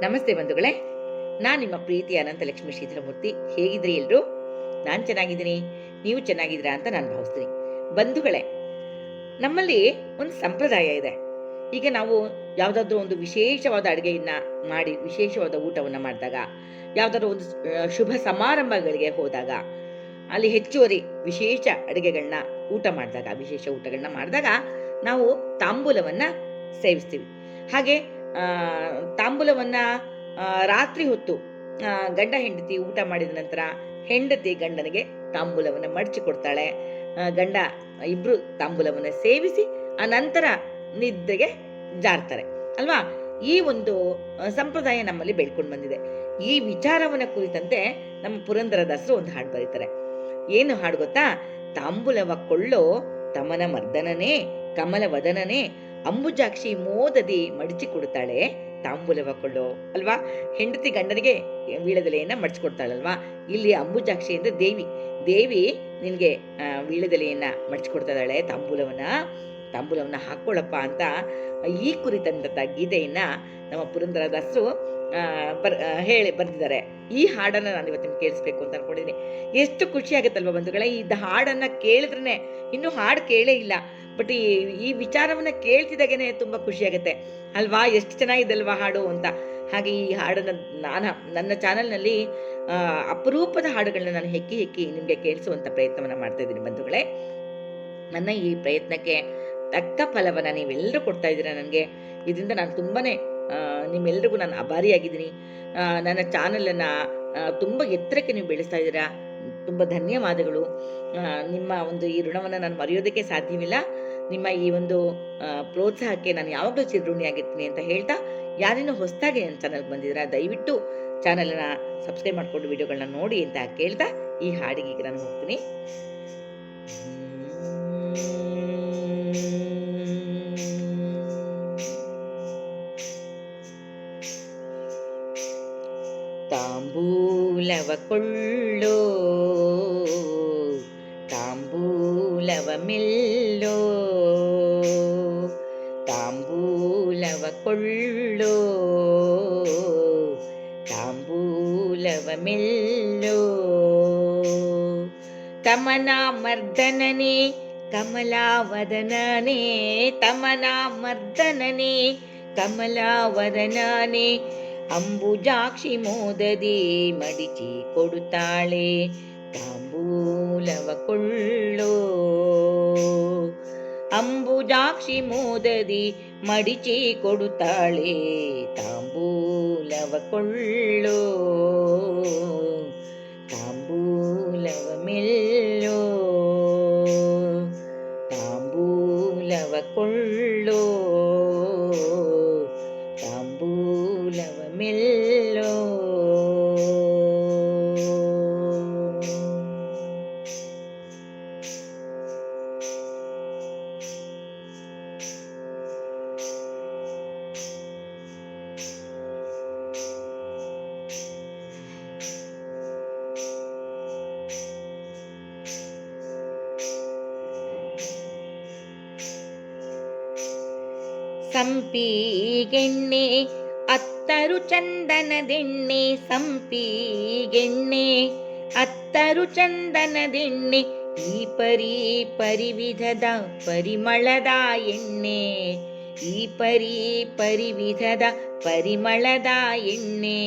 ನಮಸ್ತೆ ಬಂಧುಗಳೇ. ನಾನು ನಿಮ್ಮ ಪ್ರೀತಿ ಅನಂತಲಕ್ಷ್ಮಿ ಶ್ರೀಧರಮೂರ್ತಿ. ಹೇಗಿದ್ರಿ ಎಲ್ರು? ನಾನು ಚೆನ್ನಾಗಿದ್ದೀನಿ. ನೀವು ಚೆನ್ನಾಗಿದ್ದೀರಾ ಅಂತ ನಾನು ಭಾವಿಸ್ತೀನಿ. ಬಂಧುಗಳೇ, ನಮ್ಮಲ್ಲಿ ಒಂದು ಸಂಪ್ರದಾಯ ಇದೆ. ಈಗ ನಾವು ಯಾವುದಾದ್ರೂ ಒಂದು ವಿಶೇಷವಾದ ಅಡುಗೆಯನ್ನ ಮಾಡಿ, ವಿಶೇಷವಾದ ಊಟವನ್ನು ಮಾಡಿದಾಗ, ಯಾವುದಾದ್ರೂ ಒಂದು ಶುಭ ಸಮಾರಂಭಗಳಿಗೆ ಹೋದಾಗ, ಅಲ್ಲಿ ಹೆಚ್ಚುವರಿ ವಿಶೇಷ ಅಡುಗೆಗಳನ್ನ ಊಟ ಮಾಡಿದಾಗ, ವಿಶೇಷ ಊಟಗಳನ್ನ ಮಾಡಿದಾಗ ನಾವು ತಾಂಬೂಲವನ್ನು ಸೇವಿಸ್ತೀವಿ. ಹಾಗೆ ತಾಂಬೂಲವನ್ನ ರಾತ್ರಿ ಹೊತ್ತು ಗಂಡ ಹೆಂಡತಿ ಊಟ ಮಾಡಿದ ನಂತರ ಹೆಂಡತಿ ಗಂಡನಿಗೆ ತಾಂಬೂಲವನ್ನು ಮಡಚಿ ಕೊಡ್ತಾಳೆ. ಗಂಡ ಇಬ್ರು ತಾಂಬೂಲವನ್ನು ಸೇವಿಸಿ, ಆ ನಂತರ ನಿದ್ದೆಗೆ ಜಾರ್ತಾರೆ. ಅಲ್ವಾ? ಈ ಒಂದು ಸಂಪ್ರದಾಯ ನಮ್ಮಲ್ಲಿ ಬೆಳ್ಕೊಂಡು ಬಂದಿದೆ. ಈ ವಿಚಾರವನ್ನ ಕುರಿತಂತೆ ನಮ್ಮ ಪುರಂದರದಾಸರು ಒಂದು ಹಾಡು ಬರೀತಾರೆ. ಏನು ಹಾಡು ಗೊತ್ತಾ? ತಾಂಬೂಲವ ಕೊಳ್ಳೋ ತಮನ ಮರ್ದನನೇ ಕಮಲ ವದನನೇ ಅಂಬುಜಾಕ್ಷಿ ಮೋದದಿ ಮಡಚಿ ಕೊಡ್ತಾಳೆ ತಾಂಬೂಲವ ಕೊಳ್ಳೋ, ಅಲ್ವಾ? ಹೆಂಡತಿ ಗಂಡನಿಗೆ ವೀಳದೆಲೆಯನ್ನ ಮಡಚಿಕೊಡ್ತಾಳಲ್ವಾ ಇಲ್ಲಿ ಅಂಬುಜಾಕ್ಷಿ ಅಂದ್ರೆ ದೇವಿ. ದೇವಿ ನಿನ್ಗೆ ವೀಳದೆಲೆಯನ್ನ ಮಡಚಿಕೊಡ್ತಾಳೆ ತಾಂಬೂಲವನ್ನ. ತಾಂಬೂಲವನ್ನ ಹಾಕೊಳ್ಳಪ್ಪ ಅಂತ ಈ ಕುರಿತಂತ ಗೀತೆಯನ್ನ ನಮ್ಮ ಪುರಂದರದಾಸರು ಬರ್ ಹೇಳಿ ಬರೆದಿದ್ದಾರೆ. ಈ ಹಾಡನ್ನ ನಾನು ಇವತ್ತಿನ ಕೇಳಿಸ್ಬೇಕು ಅಂತ ಅನ್ಕೊಂಡಿದ್ದೀನಿ. ಎಷ್ಟು ಖುಷಿ ಆಗುತ್ತಲ್ವ ಬಂಧುಗಳೇ, ಈ ಹಾಡನ್ನ ಕೇಳಿದ್ರೆ ಇನ್ನೂ ಹಾಡು ಕೇಳೇ ಇಲ್ಲ. ಬಟ್ ಈ ಈ ವಿಚಾರವನ್ನ ಕೇಳ್ತಿದ್ದಾಗೇನೆ ತುಂಬಾ ಖುಷಿ ಆಗುತ್ತೆ. ಅಲ್ವಾ? ಎಷ್ಟು ಚೆನ್ನಾಗಿದೆಲ್ವಾ ಹಾಡು ಅಂತ. ಹಾಗೆ ಈ ಹಾಡನ್ನ ನಾನು ನನ್ನ ಚಾನಲ್ನಲ್ಲಿ ಅಪರೂಪದ ಹಾಡುಗಳನ್ನ ನಾನು ಹೆಕ್ಕಿ ಹೆಕ್ಕಿ ನಿಮಗೆ ಕೇಳಿಸುವಂತ ಪ್ರಯತ್ನವನ್ನ ಮಾಡ್ತಾ ಇದ್ದೀನಿ ಬಂಧುಗಳೇ. ನನ್ನ ಈ ಪ್ರಯತ್ನಕ್ಕೆ ತಕ್ಕ ಫಲವನ್ನ ನೀವೆಲ್ಲರೂ ಕೊಡ್ತಾ ಇದ್ದೀರಾ ನನಗೆ. ಇದರಿಂದ ನಾನು ತುಂಬಾನೇ ಆ, ನಿಮ್ಮೆಲ್ರಿಗೂ ನಾನು ಅಭಾರಿಯಾಗಿದ್ದೀನಿ. ನನ್ನ ಚಾನಲನ್ನು ತುಂಬ ಎತ್ತರಕ್ಕೆ ನೀವು ಬೆಳೆಸ್ತಾ ಇದ್ದೀರಾ. ತುಂಬ ಧನ್ಯವಾದಗಳು. ನಿಮ್ಮ ಒಂದು ಈ ಋಣವನ್ನು ನಾನು ಮರೆಯೋದಕ್ಕೆ ಸಾಧ್ಯವಿಲ್ಲ. ನಿಮ್ಮ ಈ ಒಂದು ಪ್ರೋತ್ಸಾಹಕ್ಕೆ ನಾನು ಯಾವಾಗಲೂ ಚಿರಋಣಿಯಾಗಿರ್ತೀನಿ ಅಂತ ಹೇಳ್ತಾ ಯಾರೇನೋ ಹೊಸದಾಗಿ ನನ್ನ ಚಾನಲ್ಗೆ ಬಂದಿದ್ದೀರಾ, ದಯವಿಟ್ಟು ಚಾನಲನ್ನು ಸಬ್ಸ್ಕ್ರೈಬ್ ಮಾಡಿಕೊಂಡು ವಿಡಿಯೋಗಳನ್ನ ನೋಡಿ ಅಂತ ಕೇಳ್ತಾ ಈ ಹಾಡಿಗೆ ಈಗ ನಾನು ಹೋಗ್ತೀನಿ. ತಾಂಬೂಲವ ಕೊಳ್ಳೋ, ತಾಂಬೂಲವ ಮೆಲ್ಲೋ ಕೊಳ್ಳೋ ತಾಂಬೂಲವ ಮೆಲ್ಲೋ ತಮನಾ ಮರ್ದನನೇ ಕಮಲಾವದನನೇ ತಮನಾ ಮರ್ದನನೇ ಕಮಲಾವದನನೇ ಅಂಬುಜಾಕ್ಷಿ ಮೋದದಿ ಮಡಿಚಿ ಕೊಡುತ್ತಾಳೆ ತಾಂಬೂಲವ ಕೊಳ್ಳೋ ಅಂಬುಜಾಕ್ಷಿ ಮೋದದಿ ಮಡಿಚಿ ಕೊಡುತ್ತಾಳೆ ತಾಂಬೂಲವ ಕೊಳ್ಳೋ ತಾಂಬೂಲವ ಮೆಲ್ಲೋ ತಾಂಬೂಲವ ಕೊಳ್ಳೋ ಸಂಪೀಗೆಣ್ಣೆ ಅತ್ತರು ಚಂದನದೆಣ್ಣೆ ಸಂಪೀಗೆಣ್ಣೆ ಅತ್ತರು ಚಂದನದೆಣ್ಣೆ, ಈ ಪರಿ ಪರಿವಿಧದ ಪರಿಮಳದ ಎಣ್ಣೆ, ಈ ಪರಿ ಪರಿವಿಧದ ಪರಿಮಳದ ಎಣ್ಣೆ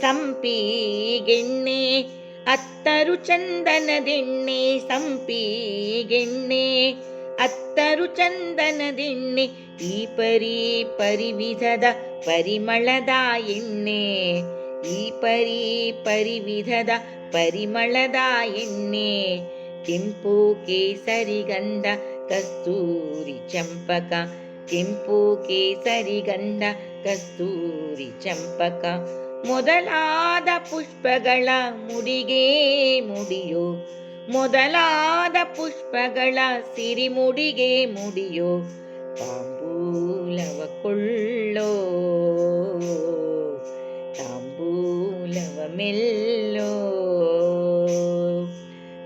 ಸಂಪೀಗೆಣ್ಣೆ ಅತ್ತರು ಚಂದನದೆಣ್ಣೆ ಸಂಪೀಗೆಣ್ಣೆ ಅತ್ತರು ಚಂದನದೆಣ್ಣೆ ಈ ಪರಿ ಪರಿವಿಧದ ಪರಿಮಳದ ಎಣ್ಣೆ. ಈ ಪರಿ ಪರಿವಿಧದ ಪರಿಮಳದ ಎಣ್ಣೆ. ಕೆಂಪು ಕೇಸರಿ ಗಂಧ, ಕಸ್ತೂರಿ ಚಂಪಕ. ಕೆಂಪು ಕೇಸರಿ ಗಂಧ, ಕಸ್ತೂರಿ ಚಂಪಕ. ಮೊದಲಾದ ಪುಷ್ಪಗಳ ಮುಡಿಗೆ ಮುಡಿಯೋ ಮೊದಲಾದ ಪುಷ್ಪಗಳ ಸಿರಿಮುಡಿಗೆ ಮುಡಿಯೋ ತಾಂಬೂಲವ ಕೊಳ್ಳೋ. ತಾಂಬೂಲವ ಮೆಲ್ಲೋ.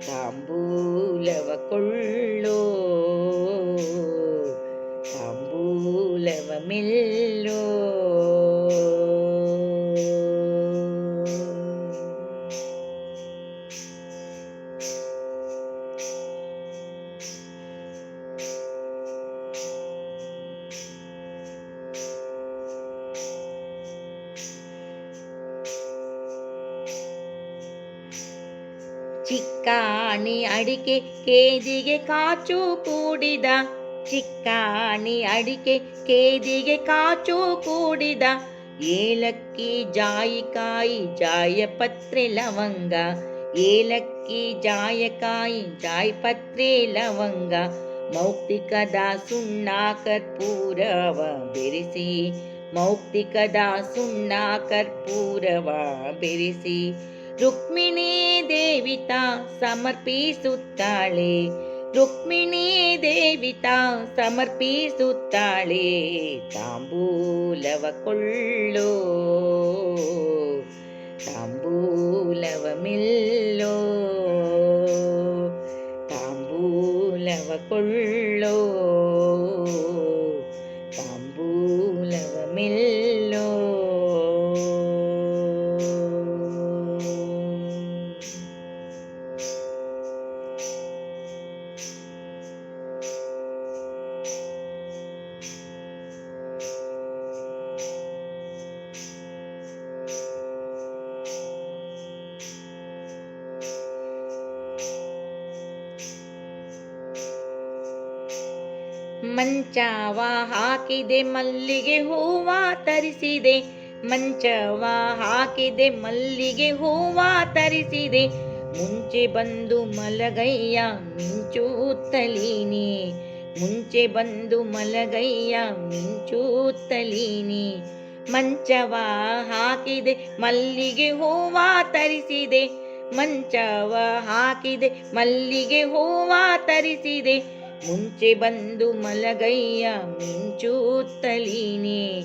ತಾಂಬೂಲವ ಕೊಳ್ಳೋ. ತಾಂಬೂಲವ ಮೆಲ್ಲೋ. ಚಿಕ್ಕಾಣಿ ಅಡಿಕೆ ಕೇದಿಗೆ ಕಾಚು ಕೂಡಿದ. ಚಿಕ್ಕಾಣಿ ಅಡಿಕೆ ಕೇದಿಗೆ ಕಾಚು ಕೂಡಿದ. ಏಲಕ್ಕಿ, ಜಾಯಿಕಾಯಿ, ಜಾಯಪತ್ರೆ, ಲವಂಗ. ಏಲಕ್ಕಿ, ಜಾಯಕಾಯಿ, ಜಾಯಪತ್ರೆ, ಲವಂಗ. ಮೌಕ್ತಿಕದ ಸುಣ್ಣ ಕರ್ಪೂರವ ಬೆರೆಸಿ. ಮೌಕ್ತಿಕದ ಸುಣ್ಣ ಕರ್ಪೂರವ ಬೆರೆಸಿ. ರುಕ್ಮಿಣಿ ದೇವಿತ ಸಮರ್ಪಿಸುತ್ತಾಳೆ ರುಕ್ಮಿಣಿ ದೇವಿತ ಸಮರ್ಪಿಸುತ್ತಾಳೆ ತಾಂಬೂಲವ ಕೊಳ್ಳೋ ತಾಂಬೂಲವ ಮಿಲ್ಲೋ ತಾಂಬೂಲವ ಕೊಳ್ಳೋ ತಾಂಬೂಲವ ಮಿಲ್ಲೋ ಮಂಚವ ಹಾಕಿದೆ, ಮಲ್ಲಿಗೆ ಹೂವ ತರಿಸಿದೆ. ಮಂಚವ ಹಾಕಿದೆ, ಮಲ್ಲಿಗೆ ಹೂವ ತರಿಸಿದೆ. ಮುಂಚೆ ಬಂದು ಮಲಗಯ್ಯ, ಮಿಂಚೂತ್ತಲೀನಿ. ಮುಂಚೆ ಬಂದು ಮಲಗಯ್ಯ, ಮಿಂಚೂತ್ತಲೀನಿ. ಮಂಚವ ಹಾಕಿದೆ, ಮಲ್ಲಿಗೆ ಹೂವ ತರಿಸಿದೆ. ಮಂಚವ ಹಾಕಿದೆ, ಮಲ್ಲಿಗೆ ಹೂವ ತರಿಸಿದೆ. ಮುಂಚೆ ಬಂದು ಮಲಗಯ್ಯ ಮಿಂಚೂತ್ತಲೀನಿ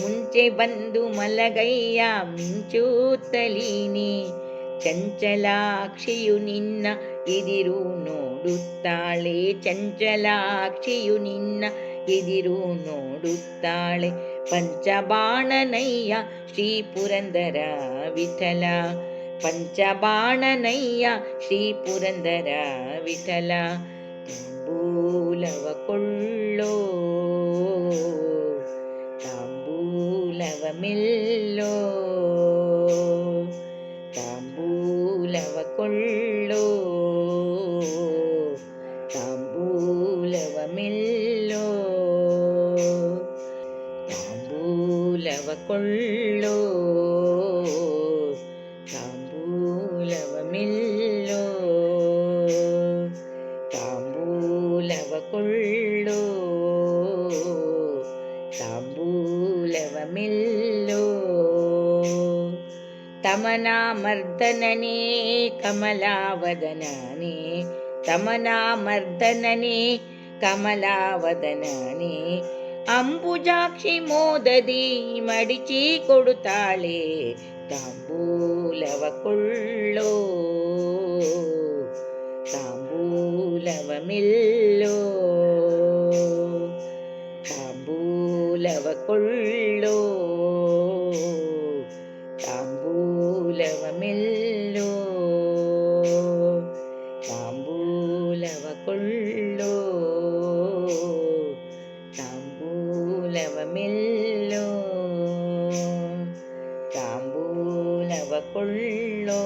ಮುಂಚೆ ಬಂದು ಮಲಗಯ್ಯ ಮಿಂಚೂತ್ತಲೀನಿ ಚಂಚಲಾಕ್ಷಿಯು ನಿನ್ನ ಎದಿರು ನೋಡುತ್ತಾಳೆ. ಚಂಚಲಾಕ್ಷಿಯು ನಿನ್ನ ಎದಿರು ನೋಡುತ್ತಾಳೆ. ಪಂಚಬಾಣನಯ್ಯ ಶ್ರೀ ಪುರಂದರ ವಿಠಲ. ಪಂಚಬಾಣನಯ್ಯ ಶ್ರೀ ಪುರಂದರ ವಿಠಲ. ತಾಂಬೂಲವ ಕೊಳ್ಳೋ ತಾಂಬೂಲವ ಮೆಲ್ಲೋ ತಾಂಬೂಲವ ಕೊಳ್ಳೋ ತಾಂಬೂಲವ ಮೆಲ್ಲೋ ತಾಂಬೂಲವ ಕೊಳ್ಳೋ ತಾಂಬೂಲವ ಕೊಳ್ಳೋ ತಾಂಬೂಲವ ಮೆಲ್ಲೋ ತಮನಾ ಮರ್ದನನೇ ಕಮಲಾವದನನೇ ತಮನಾ ಮರ್ದನನೇ ಕಮಲಾವದನನೇ ಅಂಬುಜಾಕ್ಷಿ ಮೋದದಿ ಮಡಿಚಿ ಕೊಡುತ್ತಾಳೆ ತಾಂಬೂಲವ ಕೊಳ್ಳೋ ತಾಂಬೂಲವ ಮಿಲ್ಲೋ ತಾಂಬೂಲವ ಕೊಳ್ಳೋ ತಾಂಬೂಲವ ಮಿಲ್ಲೋ ತಾಂಬೂಲವ ಕೊಳ್ಳೋ ತಾಂಬೂಲವ ಮಿಲ್ಲೋ ತಾಂಬೂಲವ ಕೊಳ್ಳೋ